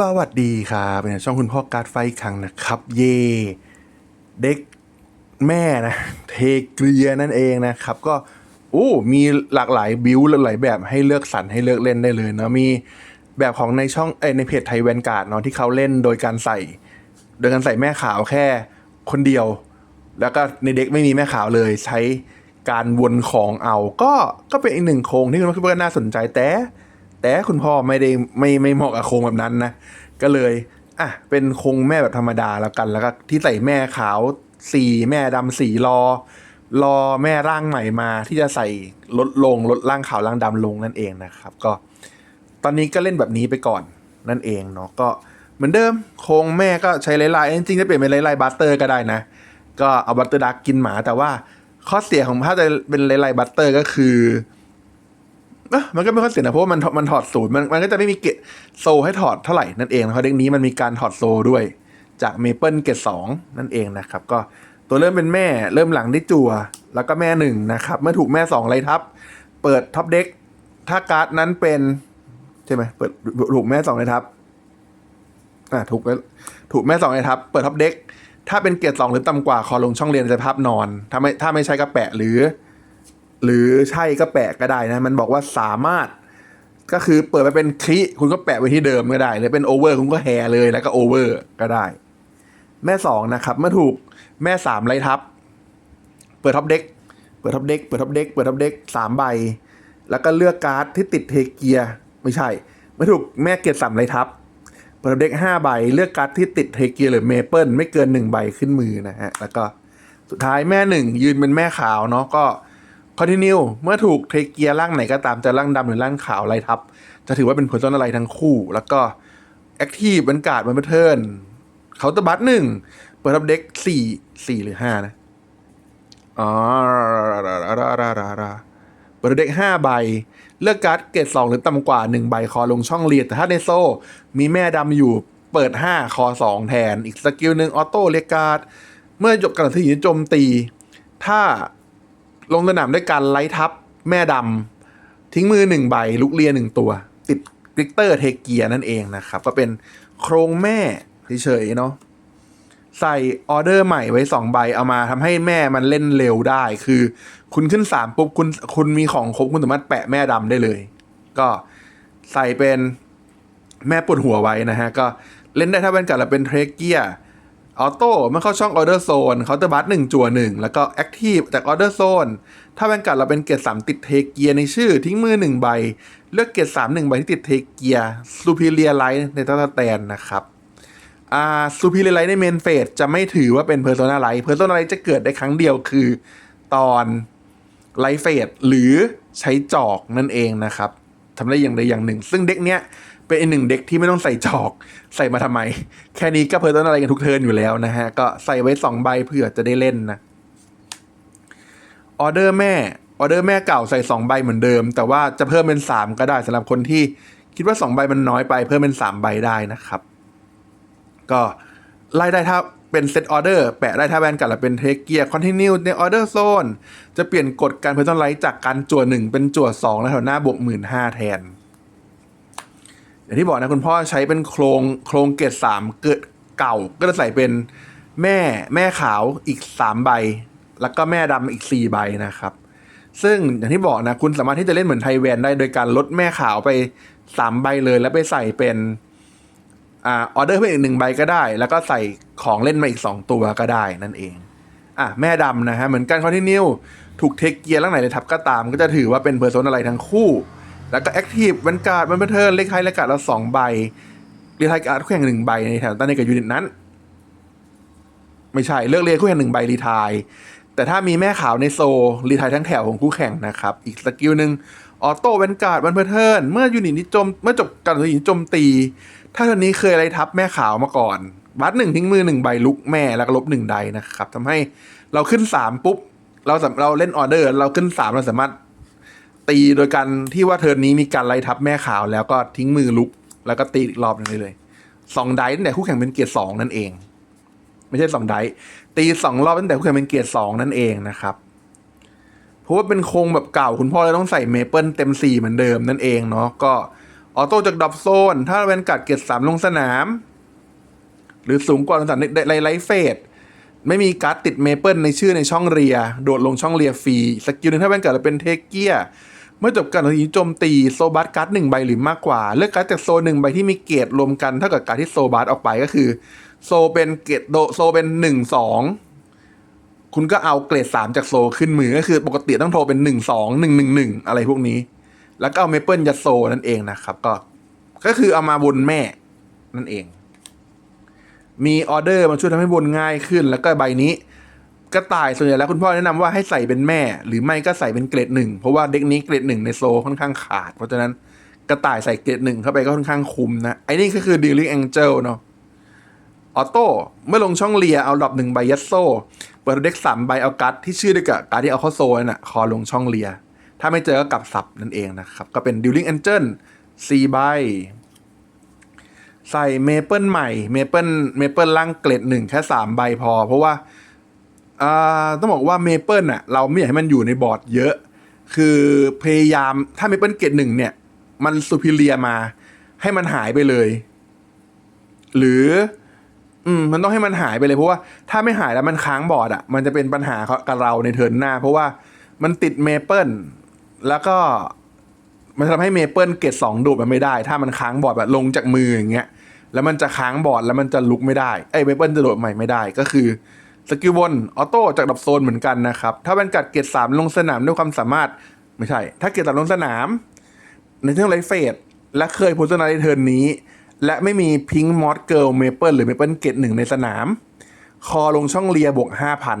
สวัสดีครับเป็นช่องคุณพ่อการไฟคังนะครับ เย เด็กแม่นะเทเกรียนั่นเองนะครับ ก็โอ้มีหลากหลายบิวหลากหลายแบบให้เลือกสรรให้เลือกเล่นได้เลยเนาะมีแบบของในช่องเอในเพจไทยแวนการ์ดเนาะที่เขาเล่นโดยการใส่ โดยการใส่แม่ขาวแค่คนเดียว แล้วก็ในเด็กไม่มีแม่ขาวเลยใช้การวนของเอา ก็ก็เป็นอีกหนึ่งโครงที่คุณพ่อคิดว่าน่าสนใจแต่ แต่คุณพ่อไม่ได้ไม่ไม่เหมาะกับโครงแบบนั้นนะ ก็เลยอะเป็นโครงแม่แบบธรรมดาแล้วกันแล้วก็ที่ใส่แม่ขาวสีแม่ดำสีรอ รอแม่ร่างใหม่มาที่จะใส่ลดลงลดร่างขาวร่างดำลงนั่นเองนะครับ ก็ ตอนนี้ก็เล่นแบบนี้ไปก่อนนั่นเองเนาะก็เหมือนเดิมโครงแม่ก็ใช้ไลไลจริงๆจะเปลี่ยนเป็นไลไลบัตเตอร์ก็ได้นะ ก็เอาบัตเตอร์ดักกินหมาแต่ว่าข้อเสียของถ้าจะเป็นไลไลบัตเตอร์ก็คือ มันก็ไม่ค่อยเสียนะเพราะว่ามันมันถอดศูนย์มันมันก็จะไม่มีเกตโซให้ถอดเท่าไหร่นั่นเองเพราะเด็กนี้มันมีการถอดโซด้วย จากเมเปิลเกตสองนั่นเองนะครับ ก็ตัวเริ่มเป็นแม่เริ่มหลังได้จั่ว แล้วก็แม่หนึ่งนะครับ เมื่อถูกแม่สองไล่ทับ เปิดท็อปเด็กถ้าการ์ดนั้นเป็น ใช่ไหมเปิดถูกแม่สองไล่ทับอ่าถูกแล้วถูกแม่สองไล่ทับ เปิดท็อปเด็กถ้าเป็นเกตสองหรือต่ำกว่าคอลงช่องเรียนจะภาพนอน ถ้าไม่ถ้าไม่ใช่ก็แปะหรือ หรือใช่ก็แปะก็ได้นะ มันบอกว่าสามารถก็คือเปิดไปเป็นคลิคุณก็แปะไว้ที่เดิมก็ได้ หรือเป็นโอเวอร์คุณก็แห่เลยแล้วก็โอเวอร์ก็ได้ แม่สองนะครับเมื่อถูกแม่สามไล่ทับ เปิดท็อปเด็กเปิดท็อปเด็กเปิดท็อปเด็กเปิดท็อปเด็กสามใบ แล้วก็เลือกการ์ดที่ติดเทเกียไม่ใช่เมื่อถูกแม่เกียร์สามไล่ทับ เปิดท็อปเด็กห้าใบ เลือกการ์ดที่ติดเทเกียหรือเมเปิลไม่เกินหนึ่งใบขึ้นมือนะฮะแล้วก็สุดท้ายแม่หนึ่งยืนเป็นแม่ขาวเนาะก็ คอนติเนียเมื่อถูกเทเกียร์ร่างไหนก็ตามจะร่างดำหรือร่างขาวไล่ทับ จะถือว่าเป็นผลต้นอะไรทั้งคู่ แล้วก็แอคทีฟบรรกาศบรรเทิร์นเขาตบัตหนึ่งเปิดทับเด็กสี่สี่หรือห้านะอ๋อเปิดเด็กห้าใบ เลือกการ์ดเกรดสองหรือต่ำกว่าหนึ่งใบคอลงช่องเรียนแต่ถ้าในโซ่ มีแม่ดำอยู่เปิดห้าคอสองแทน อีกสกิลหนึ่งออโต้เรียกการ์ดเมื่อจบการถือโจมตี ถ้า ลงสนามด้วยการไล่ทับแม่ดำทิ้งมือหนึ่งใบลุกเลียหนึ่งตัว ติดกริกเตอร์เทเกียนั่นเองนะครับ ก็เป็นโครงแม่เฉยๆเนาะใส่ออเดอร์ใหม่ไว้สองใบเอามาทำให้แม่มันเล่นเร็วได้ คือ คุณขึ้นสามปุ๊บคุณคุณมีของครบคุณสามารถแปะแม่ดำได้เลย ก็ใส่เป็นแม่ปวดหัวไว้นะฮะ ก็เล่นได้ถ้าเป็นกัดเราเป็นเทรเกีย ออโต้เมื่อเข้าช่องออเดอร์โซนเคาน์เตอร์บัสหนึ่งจั่วหนึ่งแล้วก็แอคทีฟจากออเดอร์โซนถ้าแวนการ์ดเราเป็นเกียรดสามติดเทเกียร์ในชื่อทิ้งมือหนึ่งใบ เลือกเกียรดสามหนึ่งใบที่ติดเทเกียร์ซูพิเลียไลท์ในตัตแตนนะครับอ่าซูพิเลียไลท์ในเมนเฟสจะไม่ถือว่าเป็นเพอร์โซนาไลท์เพอร์โซนาไลท์จะเกิดได้ครั้งเดียวคือตอนไลท์เฟสหรือใช้จอกนั่นเองนะครับทำได้อย่างใดอย่างหนึ่ง ซึ่งเด็กเนี้ย เป็นอีกหนึ่งเด็กที่ไม่ต้องใส่จอก ใส่มาทำไม แค่นี้ก็เพอร์ต้นอะไรกันทุกเทิร์นอยู่แล้วนะฮะ ก็ใส่ไว้สองใบเผื่อจะได้เล่นนะออเดอร์แม่ออเดอร์แม่เก่าใส่สองใบเหมือนเดิม แต่ว่าจะเพิ่มเป็นสามก็ได้สำหรับคนที่คิดว่าสองใบมันน้อยไปเพิ่มเป็นสามใบได้นะครับ ก็ไล่ได้ถ้าเป็นเซตออเดอร์แปะได้ถ้าแวนกัดละเป็นเทคเกียร์คอนติเนียในออเดอร์โซนจะเปลี่ยนกฎการเพอร์ต้นไลท์จากการจั่วหนึ่งเป็นจั่วสองแล้วแถวหน้าบวกหมื่นห้าแทน อย่างที่บอกนะคุณพ่อใช้เป็นโครงโครงเกตสามเกิดเก่า ก็จะใส่เป็นแม่แม่ขาวอีกสามใบ แล้วก็แม่ดำอีกสี่ใบนะครับ ซึ่งอย่างที่บอกนะคุณสามารถที่จะเล่นเหมือนไทยแวนได้โดยการลดแม่ขาวไปสามใบเลย แล้วไปใส่เป็นอ่าออเดอร์เพิ่มอีกหนึ่งใบก็ได้ แล้วก็ใส่ของเล่นมาอีกสองตัวก็ได้นั่นเองอะแม่ดำนะฮะเหมือนกันคอนติเนียถูกเทคเกียร์ล่างไหนเลยทับก็ตาม ก็จะถือว่าเป็นเพอร์โซนอะไรทั้งคู่ แล้วก็แอคทีฟวันการ์ดมันเป็นเทิร์เลขไทายและการ์ดละสองใบเรียกไทายการ์ดคู่แข่งหนึ่งใบในแถวตั้งในกับยูนิตนั้น ไม่ใช่เลือกเรียกคู่แข่งหนึ่งใบรีไทายแต่ถ้ามีแม่ขาวในโซรีไทายทั้งแถวของคู่แข่งนะครับ อีกสกิลหนึ่งออโต้เวนการ์ดวันเพอร์เทิร์นเมื่อยูนิตนี้โจมเมื่อจบการยูนิตโจมตี ถ้าเทอนนี้เคยอะไรทับแม่ขาวมาก่อน บัตหนึ่งทิ้งมือหนึ่งใบลุกแม่แล้วก็ลบหนึ่งใดนะครับทำให้เราขึ้นสามปุ๊บ เราเราเล่นออเดอร์ เราขึ้นสามเราสามารถ ตีโดยการที่ว่าเทิร์นนี้มีการไล่ทับแม่ขาว แล้วก็ทิ้งมือลุก แล้วก็ตีอีกรอบหนึงได้เลยสองไดตั้งแต่คู่แข่งเป็นเกียร์สองนั่นเอง ไม่ใช่สองไดตีสองรอบตั้งแต่คู่แข่งเป็นเกียร์สองนั่นเองนะครับเพราะว่าเป็นโครงแบบเก่าคุณพ่อเลยต้องใส่เมเปิลเต็มสี่เหมือนเดิมนั่นเองเนาะก็ออโต้จากดรอปโซน ถ้าแวนกัดเกตสามลงสนาม หรือสูงกว่าลงสนามในไลท์เฟสไม่มีการ์ดติดเมเปิลในชื่อในช่องเรีย โดดลงช่องเรียฟรีสกิลหนึ่งถ้าแวนเกัดเราเป็นเทคเกีย เมื่อจบการตัดสินโจมตีโซบัสการ์ดหนึ่งใบหรือมากกว่า เลือกการ์ดจากโซหนึ่งใบที่มีเกรดรวมกันเท่ากับการที่โซบัสออกไปก็คือ โซเป็นเกรดโดโซเป็นหนึ่งสองคุณก็เอาเกรดสามจากโซขึ้นมือก็คือปกติต้องโทรเป็นหนึ่งสองหนึ่งหนึ่งหนึ่งอะไรพวกนี้ แล้วก็เอาเมเปิลยัดโซนั่นเองนะครับก็ก็คือเอามาบนแม่นั่นเอง มีออเดอร์มาช่วยทำให้บนง่ายขึ้น แล้วก็ใบนี้ กระต่ายส่วนใหญ่แล้วคุณพ่อแนะนำว่าให้ใส่เป็นแม่ หรือไม่ก็ใส่เป็นเกรดหนึ่งเพราะว่าเด็กนี้เกรดหนึ่งในโซค่อนข้างขาด เพราะฉะนั้นกระต่ายใส่เกรดหนึ่งเข้าไปก็ค่อนข้างคุ้มนะไอ้นี่ก็คือ Dealing Angel เนาะออโต้เมื่อลงช่องเลียเอาดรอปหนึ่งใบยัดโซ่เปิดเด็กสามใบเอาการ์ดที่ชื่อเดียวกับการ์ดที่เอาเข้าโซ่นน่ะคอลงช่องเลีย ถ้าไม่เจอก็กลับสับนั่นเองนะครับก็เป็น Dealing Angel 4ใบใส่เมเปิลใหม่เมเปิลเมเปิลล่างเกรดหนึ่งแค่สามใบพอ เพราะว่า อ่าต้องบอกว่าเมเปิลน่ะเราไม่อยากให้มันอยู่ในบอร์ดเยอะ คือพยายามถ้าเมเปิลเกรดหนึ่งเนี่ย มันซูพิเลียมา ให้มันหายไปเลย หรือ อืม มันต้องให้มันหายไปเลยเพราะว่าถ้าไม่หายแล้วมันค้างบอร์ดอะ มันจะเป็นปัญหากับเราในเทิร์นหน้า เพราะว่ามันติดเมเปิลแล้วก็มันทำให้เมเปิลเกตสองดูดมันไม่ได้ ถ้ามันค้างบอร์ดแบบลงจากมืออย่างเงี้ยแล้วมันจะค้างบอร์ดแล้วมันจะลุกไม่ได้เอ้เมเปิลจะโดดใหม่ไม่ได้ก็คือ สกิลบนออโต้จากดับโซนเหมือนกันนะครับ ถ้าเป็นกัดเกตสามลงสนามด้วยความสามารถไม่ใช่ ถ้าเกตสามลงสนาม ในเรื่องไรเฟสและเคยโพสต์ในเทิร์นนี้ และไม่มีพิง k ์มอสเกิลเมเปิลหรือเมเปิลเกตหนึ่งในสนาม คอลงช่องเลียบวกห้าพัน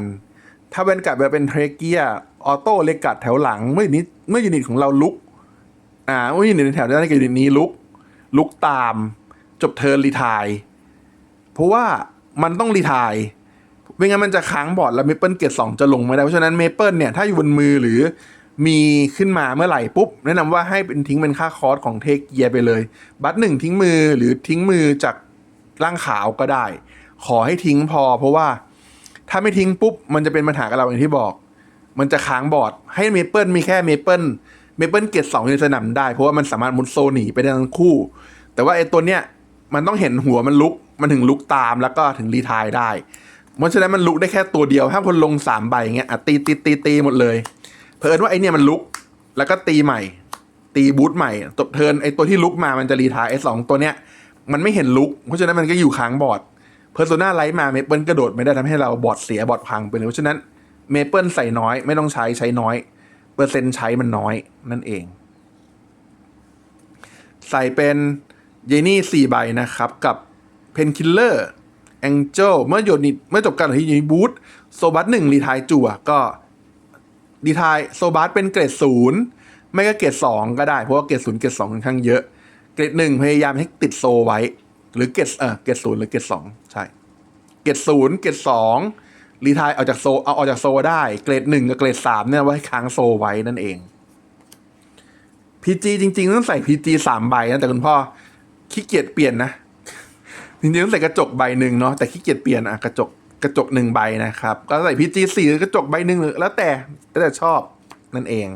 ถ้าเป็นกัดแบบเป็นเทรเกียออโต้เลกัดแถวหลังเมื่อยูนิตเมื่อยูนิตของเราลุก อ่าเมื่อยูนิตในแถวด้านเกยูนิตนี้ลุก ลุกตาม จบเทิร์นรีทายเพราะว่ามันต้องรีทาย ไม่งั้นมันจะค้างบอร์ดแล้วเมเปิลเกตสองจะลงไม่ได้ เพราะฉะนั้นเมเปิลเนี่ยถ้าอยู่บนมือหรือมีขึ้นมาเมื่อไหร่ปุ๊บ แนะนำว่าให้เป็นทิ้งเป็นค่าคอร์สของเทคเกียร์ไปเลย บัตหนึ่งทิ้งมือหรือทิ้งมือจากร่างขาวก็ได้ ขอให้ทิ้งพอ เพราะว่าถ้าไม่ทิ้งปุ๊บ มันจะเป็นปัญหากับเราอย่างที่บอก มันจะค้างบอร์ดให้เมเปิลมีแค่เมเปิลเมเปิลเกตสองในสนามได้ เพราะว่ามันสามารถมุดโซหนีไปได้ทั้งคู่ แต่ว่าไอ้ตัวเนี้ยมันต้องเห็นหัวมันลุกมันถึงลุกตามแล้วก็ถึงรีทายได้ เพราะฉะนั้นมันลุกได้แค่ตัวเดียว ถ้าคนลงสามใบอย่างเงี้ยอะตีตีตีตีหมดเลย เพิ่นว่าไอเนี่ยมันลุก แล้วก็ตีใหม่ ตีบูทใหม่ตบเทินไอตัวที่ลุกมามันจะรีทายไอสองตัวเนี้ยมันไม่เห็นลุก เพราะฉะนั้นมันก็อยู่ค้างบอร์ดเพอร์โซนาไลท์มาเมเปิลกระโดดไม่ได้ทำให้เราบอร์ดเสียบอร์ดพังไปเลยเพราะฉะนั้นเมเปิลใส่น้อยไม่ต้องใช้ใช้น้อย เปอร์เซ็นต์ใช้มันน้อยนั่นเอง ใส่เป็นเยนี่สี่ใบนะครับกับเพนคิลเลอร์ แองเจิลเมื่อโยนนิเมื่อจบการที่ยูนิบูทโซบัสหนึ่งรีทายจั่วก็ดีทายโซบัสเป็นเกรดศูนย์ไม่ก็เกรดสองก็ได้ เพราะว่าเกรดศูนย์เกรดสองค่อนข้างเยอะ เกรดหนึ่งพยายามให้ติดโซไว้ หรือเกรดเออเกรดศูนย์หรือเกรดสองใช่ เกรดศูนย์เกรดสองรีทายเอาจากโซเอาออกจากโซได้ เกรดหนึ่งกับเกรดสามเนี่ยไว้ค้างโซไว้นั่นเองพีจีจริงๆต้องใส่พีจีสามใบนะแต่คุณพ่อขี้เกียจเปลี่ยนนะ จริงๆต้องใส่กระจกใบหนึ่งเนาะแต่ขี้เกียจเปลี่ยนอะกระจกกระจกหนึ่งใบนะครับ ก็ใส่พีจีสี่กระจกใบหนึ่งหรือแล้วแต่แล้วแต่ชอบนั่นเอง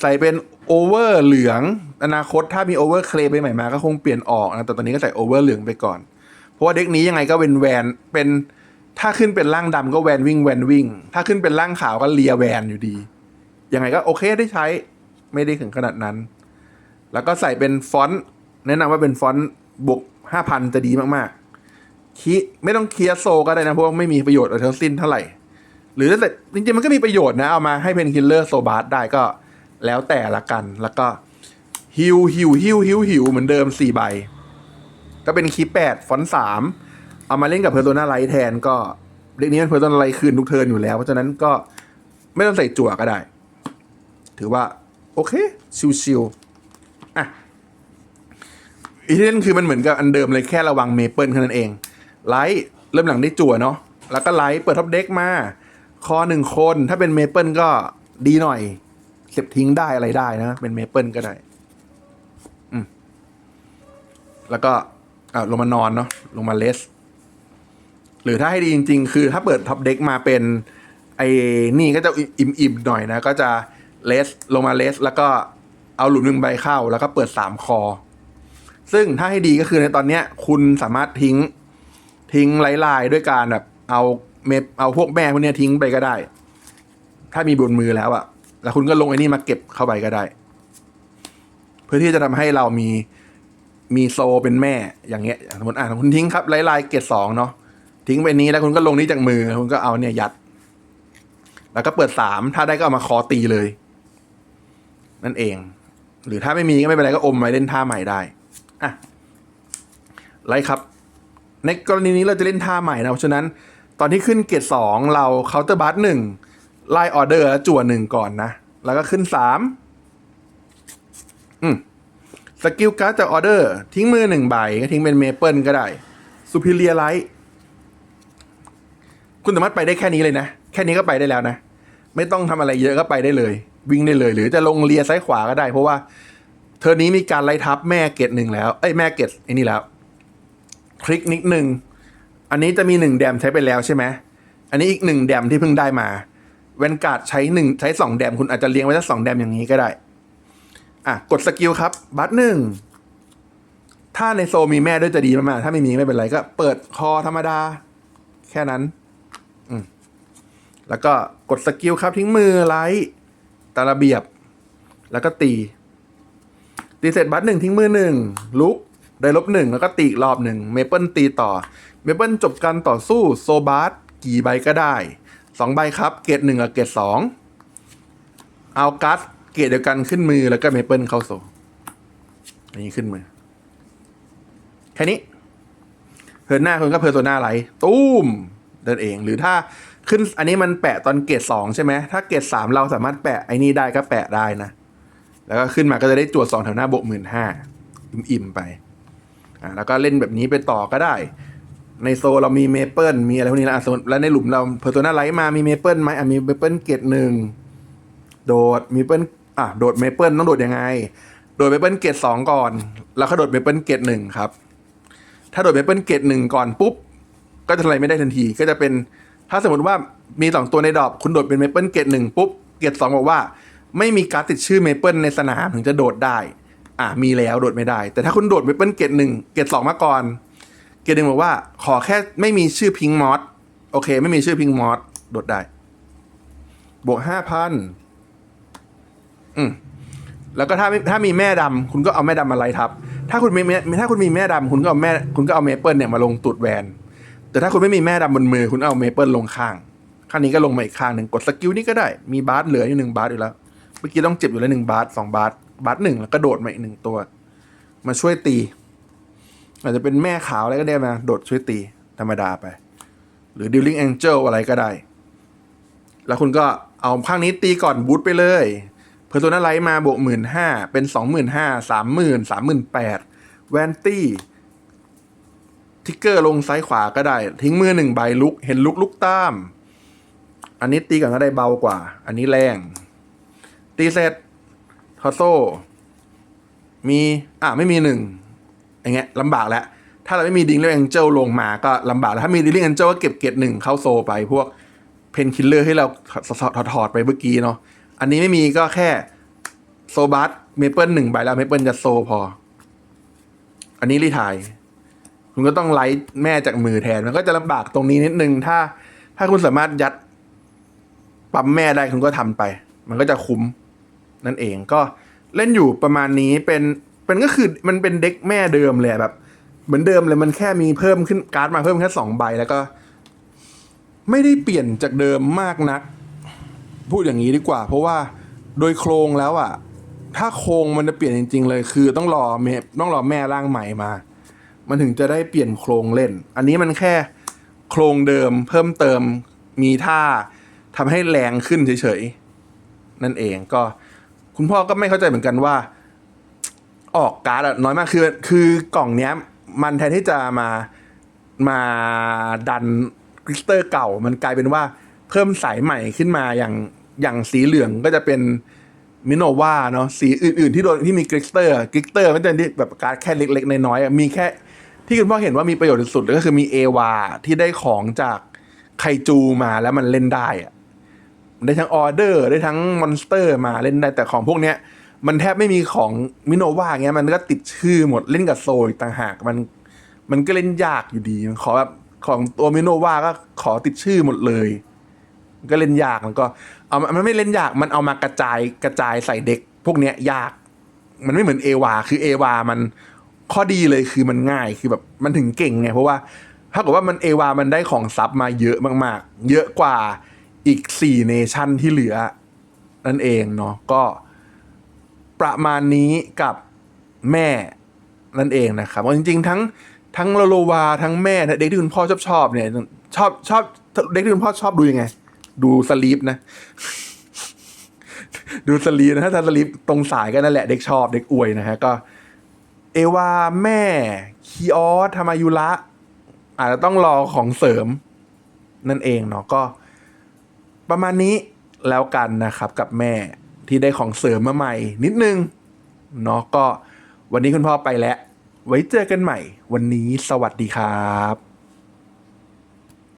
ใส่เป็นโอเวอร์เหลือง อนาคตถ้ามีโอเวอร์เคลไปใหม่มาก็คงเปลี่ยนออกนะแต่ตอนนี้ก็ใส่โอเวอร์เหลืองไปก่อน เพราะว่าเด็กนี้ยังไงก็เป็นแวนเป็นถ้าขึ้นเป็นร่างดำก็แวนวิ่งแวนวิ่ง ถ้าขึ้นเป็นร่างขาวก็เลียแวนอยู่ดี ยังไงก็โอเคได้ใช้ไม่ได้ถึงขนาดนั้น แล้วก็ใส่เป็นฟอนต์แนะนำว่าเป็นฟอนต์บวก ห้าพันจะดีมากๆคีไม่ต้องเคลียร์โซก็ได้นะเพราะว่าไม่มีประโยชน์อะไรทั้งสิ้นเท่าไหร่ หรือแต่จริงๆมันก็มีประโยชน์นะ เอามาให้เพนคิลเลอร์โซบาร์ได้ก็แล้วแต่ละกันแล้วก็ฮิวฮิวฮิวฮิวฮิวเหมือนเดิมสี่ใบ ก็เป็นคีแปดฟอนสามเอามาเล่นกับเพอร์โซนาไลท์แทนก็เด็กนี้เป็นเพอร์โซนาไลท์คืนทุกเทิร์นอยู่แล้ว เพราะฉะนั้นก็ไม่ต้องใส่จั่วก็ได้ ถือว่า โอเค ชิวๆ อีที่เล่นคือมันเหมือนกับอันเดิมเลยแค่ระวังเมเปิลแค่นั้นเอง ไลท์เริ่มหลังได้จั่วเนาะ แล้วก็ไลท์เปิดท็อปเด็กมา คอหนึ่งคน ถ้าเป็นเมเปิลก็ดีหน่อยเก็บทิ้งได้อะไรได้นะ เป็นเมเปิลก็ได้ อืม แล้วก็อ่าลงมานอนเนาะ ลงมาเลส หรือถ้าให้ดีจริง ๆ คือถ้าเปิดท็อปเด็กมาเป็น ไอ้นี่ก็จะอิ่มๆหน่อยนะ ก็จะเลสลงมาเลส แล้วก็เอาหลุมหนึ่งใบเข้า แล้วก็เปิดสามคอ ซึ่งถ้าให้ดีก็คือในตอนเนี้ย คุณสามารถทิ้งทิ้งไล่ลายๆด้วยการแบบ เอาเมปเอาพวกแม่พวกเนี้ยทิ้งไปก็ได้ ถ้ามีบนมือแล้วอะแล้วคุณก็ลงไอ้นี่มาเก็บเข้าไปก็ได้ เพื่อที่จะทำให้เรามีมีโซเป็นแม่อย่างเงี้ยสมมติอ่านคุณทิ้งครับไล่ลายเกรดสองเนาะทิ้งไปนี้แล้วคุณก็ลงนี้จากมือคุณก็เอาเนี่ยยัด แล้วก็เปิดสามถ้าได้ก็เอามาคอตีเลย นั่นเอง หรือถ้าไม่มีก็ไม่เป็นไรก็อมไว้เล่นท่าใหม่ได้ อะไรครับ ในกรณีนี้เราจะเล่นท่าใหม่นะ เพราะฉะนั้นตอนที่ขึ้นเกรดสองเราเคาน์เตอร์บัสหนึ่งไล่ออเดอร์แล้วจั่วหนึ่งก่อนนะ แล้วก็ขึ้นสามอืมสกิลการ์ดจากออเดอร์ ทิ้งมือหนึ่งใบก็ทิ้งเป็นเมเปิลก็ได้ซูพิเลียไลท์คุณสามารถไปได้แค่นี้เลยนะ แค่นี้ก็ไปได้แล้วนะ ไม่ต้องทำอะไรเยอะก็ไปได้เลย วิ่งได้เลย หรือจะลงเลียซ้ายขวาก็ได้ เพราะว่า เธอนี้มีการไล่ทับแม่เกตหนึ่งแล้วเอ้ยแม่เกตไอ้นี่แล้ว คลิกนิดหนึ่งอันนี้จะมีหนึ่งแดมใช้ไปแล้วใช่ไหมอันนี้อีกหนึ่งแดมที่เพิ่งได้มาเวนการ์ดใช้หนึ่งใช้สองแดมคุณอาจจะเลี้ยงไว้สักสองแดมอย่างนี้ก็ได้ อะ กดสกิลครับ บัตหนึ่ง ถ้าในโซมีแม่ด้วยจะดีมากๆ ถ้าไม่มีไม่เป็นไรก็เปิดคอธรรมดา แค่นั้น อืม แล้วก็กดสกิลครับทิ้งมือไลท์ตาระเบียบ แล้วก็ตี ตีเสร็จบัตหนึ่งทิ้งมือหนึ่งลุกได้ลบหนึ่งแล้วก็ตีอีกรอบหนึ่งเมเปิลตีต่อ เมเปิลจบการต่อสู้โซบาสกี่ใบก็ได้สองใบครับ เกรดหนึ่งกับเกรดสองเอากัสเกรดเดียวกันขึ้นมือแล้วก็เมเปิลเข้าโซอันนี้ขึ้นมือ แค่นี้เพอร์หน้าคุณก็เพอร์โซนาไหลตุ้มเดินเองหรือถ้าขึ้นอันนี้มันแปะตอนเกรดสองใช่ไหมถ้าเกรดสามเราสามารถแปะไอ้นี่ได้ก็แปะได้นะ แล้วก็ขึ้นมาก็จะได้จวดสองแถวหน้าบวกหมื่นห้าอิ่มๆไปอ่าแล้วก็เล่นแบบนี้ไปต่อก็ได้ ในโซเรามีเมเปิลมีอะไรพวกนี้แล้วอะสมมติแล้วในหลุมเราเพอร์โซนาไลท์มามีเมเปิลไหมอะมีเมเปิลเกตหนึ่งโดดมีเปิลอะโดดเมเปิลต้องโดดยังไง โดดเมเปิลเกตสองก่อน แล้วก็โดดเมเปิลเกตหนึ่งครับ ถ้าโดดเมเปิลเกตหนึ่งก่อนปุ๊บ ก็จะอะไรไม่ได้ทันทีก็จะเป็นถ้าสมมติว่ามีสองตัวในดอกคุณโดดเป็นเมเปิลเกตหนึ่งปุ๊บเกตสองบอกว่า ไม่มีการดติดชื่อเมเปิลในสนามถึงจะโดดได้ อะมีแล้วโดดไม่ได้ แต่ถ้าคุณโดดเมเปิลเกตหนึ่งเกตสองมาก่อน เกตหนึ่งบอกว่า ขอแค่ไม่มีชื่อพิงมอสโอเค ไม่มีชื่อพิงมอสโดดได้ บวกห้าพันอืมแล้วก็ถ้าถ้ามีแม่ดำคุณก็เอาแม่ดำมาไล่ทับ ถ้าคุณมีถ้าคุณมีแม่ดำคุณก็เอาแม่คุณก็เอาเมเปิลเนี่ยมาลงตูดแวน แต่ถ้าคุณไม่มีแม่ดำบนมือ คุณเอาเมเปิลลงข้าง ข้างนี้ก็ลงมาอีกข้างหนึ่งกดสกิลนี่ก็ได้ มีบาสเหลืออยู่หนึ่งบาสอยู่แล้ว เมื่อกี้ต้องเจ็บอยู่แล้วหนึ่งบาสสองบาสบาสหนึ่งแล้วก็โดดมาอีกหนึ่งตัว มาช่วยตี อาจจะเป็นแม่ขาวอะไรก็ได้มาโดดช่วยตี ธรรมดาไป หรือ Dealing Angel อะไรก็ได้ แล้วคุณก็เอาข้างนี้ตีก่อนบูทไปเลยเพอร์โซนาไลท์มาบวกหมื่นห้าเป็นสองหมื่นห้าสามหมื่นสามหมื่นแปดแวนตี้ทิกเกอร์ลงซ้ายขวาก็ได้ ทิ้งมือหนึ่งใบลุก เห็นลุกลุกตาม อันนี้ตีก่อนก็ได้เบากว่า อันนี้แรง ตีเสร็จทอโซมีอะไม่มีหนึ่งอย่างเงี้ยลำบากแล้ว ถ้าเราไม่มีดิงเรื่องเจลลงมาก็ลำบากแล้ว ถ้ามีดิงเรื่องเจลก็เก็บเกตหนึ่งเข้าโซไปพวกเพนคิลเลอร์ให้เราถอดไปเมื่อกี้เนาะอันนี้ไม่มีก็แค่โซบัสเมเปิลหนึ่งใบแล้วเมเปิลจะโซพอ อันนี้รีทาย คุณก็ต้องไล่แม่จากมือแทน มันก็จะลำบากตรงนี้นิดนึง ถ้า ถ้าคุณสามารถยัดปั๊มแม่ได้คุณก็ทำไป มันก็จะคุ้ม นั่นเองก็เล่นอยู่ประมาณนี้เป็นเป็นก็คือมันเป็นเด็กแม่เดิมเลยแบบ เหมือนเดิมเลยมันแค่มีเพิ่มขึ้นการ์ดมาเพิ่มแค่สองใบแล้วก็ ไม่ได้เปลี่ยนจากเดิมมากนัก พูดอย่างนี้ดีกว่า เพราะว่าโดยโครงแล้วอะถ้าโครงมันจะเปลี่ยนจริง ๆ เลย คือต้องรอเมต้องรอแม่ร่างใหม่มา มันถึงจะได้เปลี่ยนโครงเล่น อันนี้มันแค่โครงเดิมเพิ่มเติมมีท่าทำให้แรงขึ้นเฉยๆนั่นเองก็ คุณพ่อก็ไม่เข้าใจเหมือนกันว่า ออกการ์ดน้อยมากคือ คือกล่องเนี้ย มันแทนที่จะมามาดันคริสเตอร์เก่า มันกลายเป็นว่าเพิ่มสายใหม่ขึ้นมาอย่างอย่างสีเหลืองก็จะเป็นมิโนวาเนาะสีอื่น ๆ ที่โดนที่มีกริสเตอร์กริสเตอร์มันจะที่แบบการ์ดแค่เล็ก ๆ น้อยๆมีแค่ที่คุณพ่อเห็นว่ามีประโยชน์สุดก็คือมีเอวาที่ได้ของจากไคจูมาแล้วมันเล่นได้อะ ได้ทั้งออเดอร์ได้ทั้งมอนสเตอร์มาเล่นได้แต่ของพวกเนี้ย มันแทบไม่มีของมิโนวาเงี้ยมันก็ติดชื่อหมดเล่นกับโซอีกต่างหากมัน มันก็เล่นยากอยู่ดีขอแบบของตัวมิโนวาก็ขอติดชื่อหมดเลยก็เล่นยากมันก็เอามันไม่เล่นยากมันเอามากระจายกระจายใส่เด็ก พวกเนี้ยยาก มันไม่เหมือนเอวาคือเอวามันข้อดีเลยคือมันง่ายคือแบบมันถึงเก่งไงเพราะว่าถ้าเกิดว่ามันเอวามันได้ของซับมาเยอะมาก ๆ เยอะกว่า อีกสี่เนชั่นที่เหลือ นั่นเองเนาะก็ประมาณนี้กับแม่นั่นเองนะครับเอาจริงๆ ทั้งทั้งโลโลวาทั้งแม่เด็กที่คุณพ่อชอบชอบเนี่ยชอบชอบเด็กที่คุณพ่อชอบดูยังไง ดูสลีปนะ ดูสลีปนะถ้าสลีปตรงสายก็นั่นแหละเด็กชอบเด็กอวยนะฮะก็ เอวาแม่คีออสธรรมายุระอาจจะต้องรอของเสริมนั่นเองเนาะก็ ประมาณนี้แล้วกันนะครับกับแม่ที่ได้ของเสริมมาใหม่นิดนึงเนาะก็วันนี้คุณพ่อไปแล้ว ไว้เจอกันใหม่ วันนี้สวัสดีครับ